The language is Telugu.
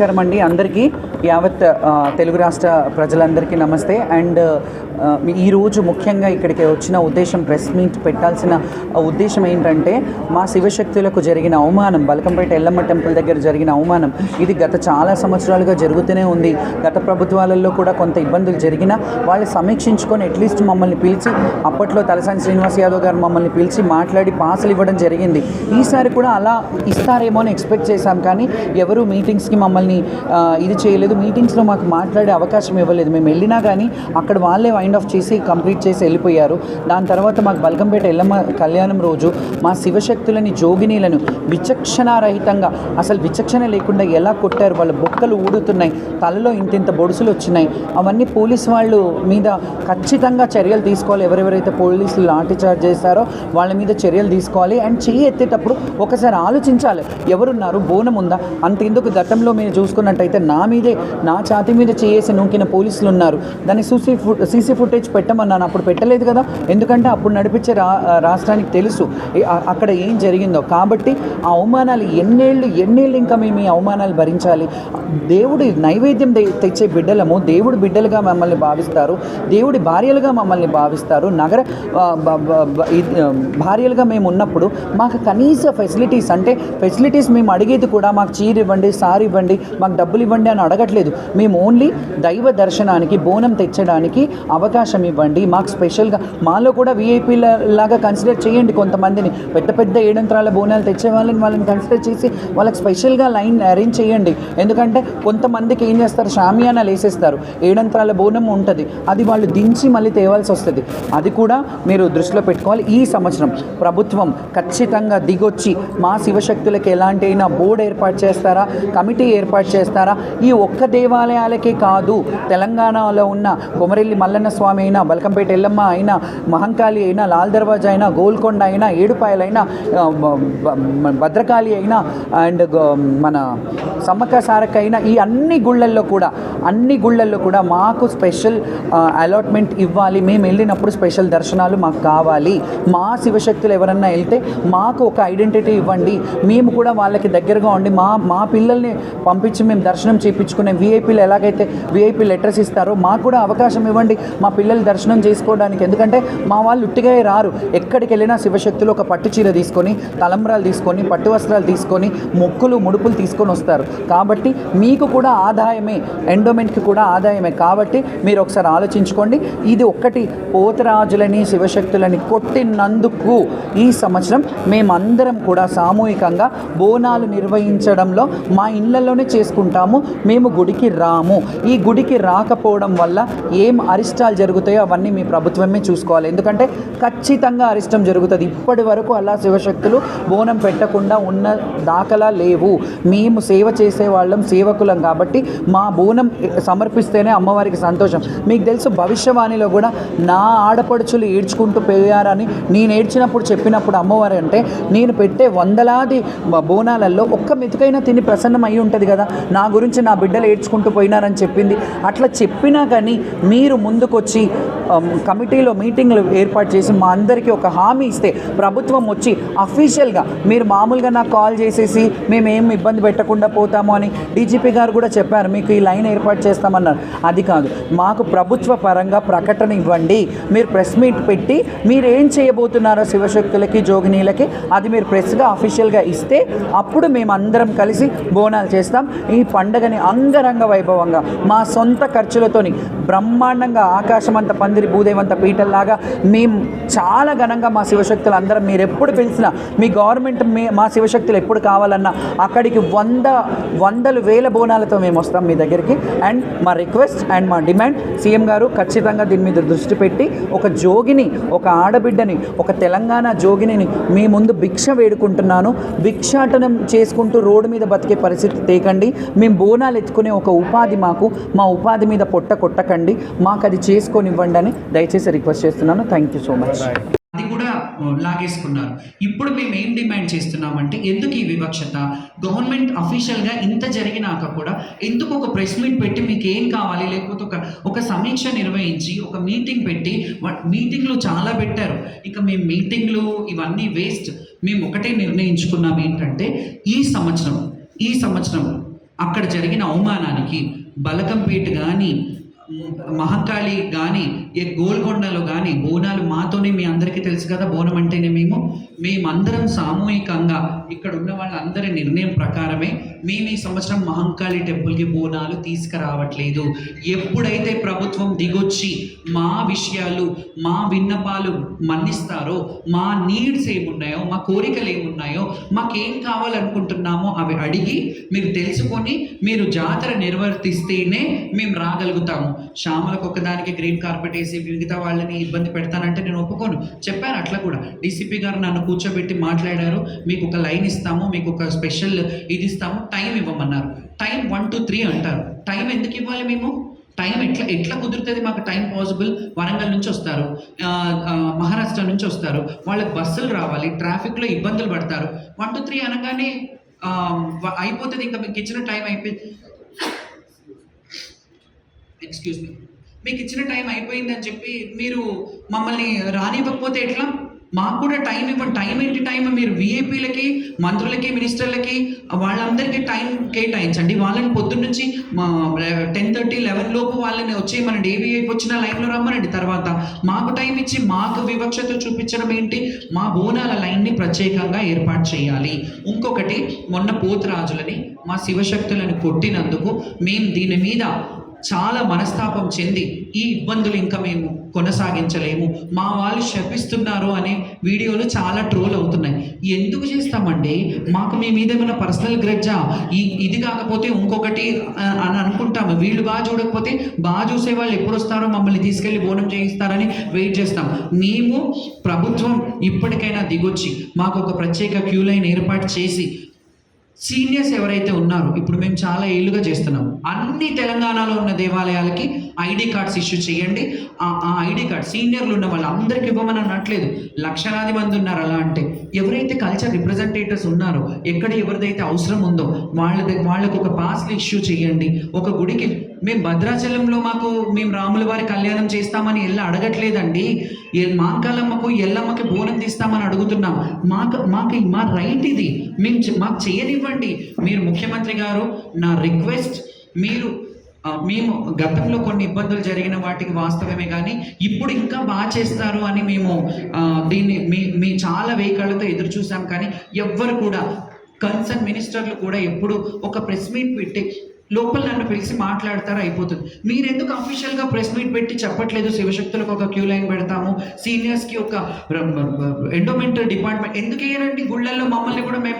నమస్కారం అండి అందరికీ యావత్ తెలుగు రాష్ట్ర ప్రజలందరికీ నమస్తే. అండ్ ఈరోజు ముఖ్యంగా ఇక్కడికి వచ్చిన ఉద్దేశం ప్రెస్ మీట్ పెట్టాల్సిన ఉద్దేశం ఏంటంటే మా శివశక్తులకు జరిగిన అవమానం బలకంపేట ఎల్లమ్మ టెంపుల్ దగ్గర జరిగిన అవమానం. ఇది గత చాలా సంవత్సరాలుగా జరుగుతూనే ఉంది. గత ప్రభుత్వాలలో కూడా కొంత ఇబ్బందులు జరిగినా వాళ్ళు సమీక్షించుకొని అట్లీస్ట్ మమ్మల్ని పిలిచి అప్పట్లో తలసాని శ్రీనివాస్ యాదవ్ గారు మమ్మల్ని పిలిచి మాట్లాడి పాసులు ఇవ్వడం జరిగింది. ఈసారి కూడా అలా ఇస్తారేమో అని ఎక్స్పెక్ట్ చేశాం కానీ ఎవరు మీటింగ్స్కి మమ్మల్ని ఇది చేయలేదు. మీటింగ్స్లో మాకు మాట్లాడే అవకాశం ఇవ్వలేదు. మేము వెళ్ళినా కానీ అక్కడ వాళ్ళే వైండ్ ఆఫ్ చేసి కంప్లీట్ చేసి వెళ్ళిపోయారు. దాని తర్వాత మాకు బల్కంపేట ఎల్లమ్మ కళ్యాణం రోజు మా శివశక్తులని జోగినీలను విచక్షణారహితంగా అసలు విచక్షణ లేకుండా ఎలా కొట్టారు? వాళ్ళ బొక్కలు ఊడుతున్నాయి తలలో ఇంతింత బొడుసులు వచ్చినాయి. అవన్నీ పోలీస్ వాళ్ళు మీద ఖచ్చితంగా చర్యలు తీసుకోవాలి. ఎవరెవరైతే పోలీసులు లాఠీ చార్జ్ చేశారో వాళ్ళ మీద చర్యలు తీసుకోవాలి. అండ్ చెయ్యి ఎత్తేటప్పుడు ఒకసారి ఆలోచించాలి. ఎవరున్నారు? బోనం ఉందా? అంతెందుకు గతంలో మీరు చూసుకున్నట్టయితే నా మీదే నా ఛాతి మీద చేసి నూకిన పోలీసులు ఉన్నారు. దాన్ని సూసీ సీసీ ఫుటేజ్ పెట్టమన్నాను. అప్పుడు పెట్టలేదు కదా. ఎందుకంటే అప్పుడు నడిపించే రా రాష్ట్రానికి తెలుసు. అక్కడ ఏం జరిగిందో. కాబట్టి ఆ అవమానాలు ఎన్నేళ్ళు ఎన్నేళ్ళు ఇంకా మేము ఈ అవమానాలు భరించాలి. దేవుడి నైవేద్యం తెచ్చే బిడ్డలము దేవుడి బిడ్డలుగా మమ్మల్ని భావిస్తారు. దేవుడి భార్యలుగా మమ్మల్ని భావిస్తారు. నగర భార్యలుగా మేము ఉన్నప్పుడు మాకు కనీస ఫెసిలిటీస్ అంటే ఫెసిలిటీస్ మేము అడిగేది కూడా మాకు చీర ఇవ్వండి సారి ఇవ్వండి మాకు డబ్బులు ఇవ్వండి అని అడగట్లేదు. మేము ఓన్లీ దైవ దర్శనానికి బోనం తెచ్చడానికి అవకాశం ఇవ్వండి. మాకు స్పెషల్గా మాలో కూడా వీఐపీల లాగా కన్సిడర్ చేయండి కొంతమందిని. పెద్ద పెద్ద ఏడంతరాల బోనాలు తెచ్చే వాళ్ళని వాళ్ళని కన్సిడర్ చేసి వాళ్ళకి స్పెషల్గా లైన్ అరేంజ్ చేయండి. ఎందుకంటే కొంతమందికి ఏం చేస్తారు? షామియానాలు వేసేస్తారు. ఏడంతరాల బోనం ఉంటుంది. అది వాళ్ళు దించి మళ్ళీ తేవాల్సి వస్తుంది. అది కూడా మీరు దృష్టిలో పెట్టుకోవాలి. ఈ సంవత్సరం ప్రభుత్వం ఖచ్చితంగా దిగొచ్చి మా శివశక్తులకు ఎలాంటి అయినా బోర్డు ఏర్పాటు చేస్తారా? కమిటీ ఏర్పాటు చేస్తారా? ఈ ఒక్క దేవాలయాలకే కాదు. తెలంగాణలో ఉన్న కొమరెల్లి మల్లన్న స్వామి అయినా బల్కంపేట ఎల్లమ్మ అయినా మహంకాళి అయినా లాల్ దర్వాజా అయినా గోల్కొండ అయినా ఏడుపాయలైనా అయినా భద్రకాళి అయినా అండ్ మన సమ్మక్క సారక్క అయినా ఈ అన్ని గుళ్ళల్లో కూడా అన్ని గుళ్ళల్లో కూడా మాకు స్పెషల్ అలాట్మెంట్ ఇవ్వాలి. మేము వెళ్ళినప్పుడు స్పెషల్ దర్శనాలు మాకు కావాలి. మా శివశక్తులు ఎవరన్నా వెళ్తే మాకు ఒక ఐడెంటిటీ ఇవ్వండి. మేము కూడా వాళ్ళకి దగ్గరగా ఉండి మా మా పిల్లల్ని పంపించి మేము దర్శనం చేయించుకునే విఐపీలు ఎలాగైతే విఐపీ లెటర్స్ ఇస్తారో మాకు కూడా అవకాశం ఇవ్వండి. మా పిల్లలు దర్శనం చేసుకోవడానికి. ఎందుకంటే మా వాళ్ళు ఉట్టిగా రారు. ఎక్కడికి వెళ్ళినా శివశక్తులు ఒక పట్టు చీర తీసుకొని తలంబ్రాలు తీసుకొని పట్టు వస్త్రాలు తీసుకొని మొక్కులు ముడుపులు తీసుకొని వస్తారు. కాబట్టి మీకు కూడా ఆదాయమే ఎండోమెంట్కి కూడా ఆదాయమే. కాబట్టి మీరు ఒకసారి ఆలోచించుకోండి. ఇది ఒక్కటి పోతరాజులని శివశక్తులని కొట్టినందుకు ఈ సంవత్సరం మేమందరం కూడా సామూహికంగా బోనాలు నిర్వహించడంలో మా ఇళ్ళలోనే చేసుకుంటాము. మేము గుడికి రాము. ఈ గుడికి రాకపోవడం వల్ల ఏం అరిష్టాలు జరుగుతాయో అవన్నీ మీ ప్రభుత్వమే చూసుకోవాలి. ఎందుకంటే ఖచ్చితంగా అరిష్టం జరుగుతుంది. ఇప్పటి వరకు అలా శివశక్తులు బోనం పెట్టకుండా ఉన్న దాఖలా లేవు. మేము సేవ చేసే వాళ్ళం సేవకులం కాబట్టి మా బోనం సమర్పిస్తేనే అమ్మవారికి సంతోషం. మీకు తెలుసు భవిష్యవాణిలో కూడా నా ఆడపడుచులు ఏడ్చుకుంటూ పెరిగారని నేను ఏడ్చినప్పుడు చెప్పినప్పుడు అమ్మవారు అంటే నేను పెట్టే వందలాది బోనాలలో ఒక్క మెతుకైనా తిని ప్రసన్నం అయి ఉంటుంది కదా. నా గురించి నా బిడ్డలు ఏడ్చుకుంటూ పోయినారని చెప్పింది. అట్లా చెప్పినా కానీ మీరు ముందుకు കൊച്ചി Um, కమిటీలో మీటింగ్లు ఏర్పాటు చేసి మా అందరికీ ఒక హామీ ఇస్తే ప్రభుత్వం వచ్చి అఫీషియల్గా మీరు మామూలుగా నాకు కాల్ చేసేసి మేము ఏం ఇబ్బంది పెట్టకుండా పోతాము అని డీజీపీ గారు కూడా చెప్పారు. మీకు ఈ లైన్ ఏర్పాటు చేస్తామన్నారు. అది కాదు. మాకు ప్రభుత్వ పరంగా ప్రకటన ఇవ్వండి. మీరు ప్రెస్ మీట్ పెట్టి మీరు ఏం చేయబోతున్నారో శివశక్తులకి జోగినీలకి అది మీరు ప్రెస్గా అఫీషియల్గా ఇస్తే అప్పుడు మేము అందరం కలిసి బోనాలు చేస్తాం. ఈ పండగని అంగరంగ వైభవంగా మా సొంత ఖర్చులతోని బ్రహ్మాండంగా ఆకాశమంత పంది మందిరి భూదేవంత పీఠల్లాగా మేము చాలా ఘనంగా మా శివశక్తులు అందరం మీరు ఎప్పుడు పిలిచినా మీ గవర్నమెంట్ మీ మా శివశక్తులు ఎప్పుడు కావాలన్నా అక్కడికి వంద వందలు వేల బోనాలతో మేము వస్తాం మీ దగ్గరికి. అండ్ మా రిక్వెస్ట్ అండ్ మా డిమాండ్ సీఎం గారు ఖచ్చితంగా దీని మీద దృష్టి పెట్టి ఒక జోగిని ఒక ఆడబిడ్డని ఒక తెలంగాణ జోగిని మీ ముందు భిక్ష వేడుకుంటున్నాను. భిక్షాటనం చేసుకుంటూ రోడ్డు మీద బతికే పరిస్థితి తేకండి. మేము బోనాలు ఎత్తుకునే ఒక ఉపాధి మాకు మా ఉపాధి మీద పొట్ట కొట్టకండి. మాకు అది చేసుకొనివ్వండి అని దయచేసి రిక్వెస్ట్ చేస్తున్నాను. థ్యాంక్ యూ సో మచ్ అది కూడా లాగేసుకున్నారు. ఇప్పుడు మేము ఏం డిమాండ్ చేస్తున్నామంటే ఎందుకు ఈ వివక్షత? గవర్నమెంట్ అఫీషియల్గా ఇంత జరిగినాక కూడా ఎందుకు ఒక ప్రెస్ మీట్ పెట్టి మీకు ఏం కావాలి? లేకపోతే ఒక ఒక సమీక్ష నిర్వహించి ఒక మీటింగ్ పెట్టి మీటింగ్లు చాలా పెట్టారు. ఇక మేము మీటింగ్లు ఇవన్నీ వేస్ట్. మేము ఒకటే నిర్ణయించుకున్నాం ఏంటంటే ఈ సంవత్సరం ఈ సంవత్సరం అక్కడ జరిగిన అవమానానికి బలకంపేట కానీ మహంకాళి కానీ ఏ గోల్కొండలో కానీ బోనాలు మాతోనే మీ అందరికీ తెలుసు కదా బోనం అంటేనే మేము. మేమందరం సామూహికంగా ఇక్కడ ఉన్న వాళ్ళందరి నిర్ణయం ప్రకారమే మేము ఈ సంవత్సరం మహంకాళి టెంపుల్కి బోనాలు తీసుకురావట్లేదు. ఎప్పుడైతే ప్రభుత్వం దిగొచ్చి మా విషయాలు మా విన్నపాలు మన్నిస్తారో మా నీడ్స్ ఏమున్నాయో మా కోరికలు ఏమున్నాయో మాకేం కావాలనుకుంటున్నామో అవి అడిగి మీరు తెలుసుకొని మీరు జాతర నిర్వర్తిస్తేనే మేము రాగలుగుతాము. శ్యామలకు ఒకదానికి గ్రీన్ కార్పెట్ వేసి మిగతా వాళ్ళని ఇబ్బంది పెడతానంటే నేను ఒప్పుకోను. చెప్పాను అట్లా కూడా. డీసీపీ గారు నన్ను కూర్చోబెట్టి మాట్లాడారు. మీకు ఒక లైన్ ఇస్తాము మీకు ఒక స్పెషల్ ఇది ఇస్తాము టైం ఇవ్వమన్నారు. టైం వన్ టు త్రీ అంటారు. టైం ఎందుకు ఇవ్వాలి మేము? టైం ఎట్లా ఎట్లా కుదురుతుంది మాకు టైం పాసిబుల్ వరంగల్ నుంచి వస్తారు. మహారాష్ట్ర నుంచి వస్తారు. వాళ్ళకి బస్సులు రావాలి ట్రాఫిక్లో ఇబ్బందులు పడతారు. వన్ టు త్రీ అనగానే అయిపోతుంది ఇంకా మీకు ఇచ్చిన టైం అయిపోయింది ఎక్స్క్యూజ్ మీ మీకు ఇచ్చిన టైం అయిపోయిందని చెప్పి మీరు మమ్మల్ని రానివ్వకపోతే ఎట్లా? మాకు కూడా టైం ఇవ్వండి టైం ఏంటి టైం మీరు విఐపీలకి మంత్రులకి మినిస్టర్లకి వాళ్ళందరికీ టైం కేటాయించండి. వాళ్ళని పొద్దున్న నుంచి మా టెన్ థర్టీ లెవెన్ లోపు వాళ్ళని వచ్చి మన డేవీఐకి వచ్చిన లైన్లో రమ్మనండి. తర్వాత మాకు టైం ఇచ్చి మాకు వివక్షత చూపించడం ఏంటి? మా బోనాల లైన్ని ప్రత్యేకంగా ఏర్పాటు చేయాలి. ఇంకొకటి మొన్న పోతురాజులని మా శివశక్తులను కొట్టినందుకు మేము దీని మీద చాలా మనస్తాపం చెంది ఈ ఇబ్బందులు ఇంకా మేము కొనసాగించలేము. మా వాళ్ళు శపిస్తున్నారు అనే వీడియోలు చాలా ట్రోల్ అవుతున్నాయి. ఎందుకు చేస్తామండి? మాకు మీ మీద ఏమైనా పర్సనల్ గ్రెడ్జా? ఈ ఇది కాకపోతే ఇంకొకటి అని అనుకుంటాము. వీళ్ళు బాగా చూడకపోతే బాగా చూసే వాళ్ళు ఎప్పుడు వస్తారో మమ్మల్ని తీసుకెళ్ళి బోనం చేయిస్తారని వెయిట్ చేస్తాం. మేము ప్రభుత్వం ఇప్పటికైనా దిగొచ్చి మాకు ఒక ప్రత్యేక క్యూ లైన్ ఏర్పాటు చేసి సీనియర్స్ ఎవరైతే ఉన్నారో ఇప్పుడు మేము చాలా ఏళ్ళుగా చేస్తున్నాం. అన్ని తెలంగాణలో ఉన్న దేవాలయాలకి ఐడి కార్డ్స్ ఇష్యూ చేయండి. ఆ ఐడి కార్డ్ సీనియర్లు ఉన్న వాళ్ళందరికీ ఇవ్వమని అనట్లేదు. లక్షలాది మంది ఉన్నారు అలా అంటే. ఎవరైతే కల్చర్ రిప్రజెంటేటివ్స్ ఉన్నారో ఎక్కడ ఎవరిదైతే అవసరం ఉందో వాళ్ళ వాళ్ళకు ఒక పాస్లు ఇష్యూ చేయండి. ఒక గుడికి మేము భద్రాచలంలో మాకు మేము రాముల వారి కళ్యాణం చేస్తామని ఎలా అడగట్లేదండి. మాకాలమ్మకు ఎల్లమ్మకి బోనం తీస్తామని అడుగుతున్నాం. మాకు మాకు మా రైట్ ఇది. మేము మాకు చేయనివ్వండి. మీరు ముఖ్యమంత్రి గారు నా రిక్వెస్ట్ మీరు మేము గతంలో కొన్ని ఇబ్బందులు జరిగిన వాటికి వాస్తవమే కానీ ఇప్పుడు ఇంకా బాగా చేస్తారు అని మేము దీన్ని మీ మీ చాలా వెహికళ్ళతో ఎదురు చూసాం కానీ ఎవ్వరు కూడా కన్సర్న్ మినిస్టర్లు కూడా ఎప్పుడు ఒక ప్రెస్ మీట్ పెట్టి లోపల నన్ను పిలిచి మాట్లాడతారు అయిపోతుంది. మీరు ఎందుకు అఫీషియల్గా ప్రెస్ మీట్ పెట్టి చెప్పట్లేదు? శివశక్తులకు ఒక క్యూ లైన్ పెడతాము. సీనియర్స్కి ఒక ఎండోమెంటల్ డిపార్ట్మెంట్ ఎందుకు వేయరండి గుళ్ళల్లో మమ్మల్ని కూడా మెంబర్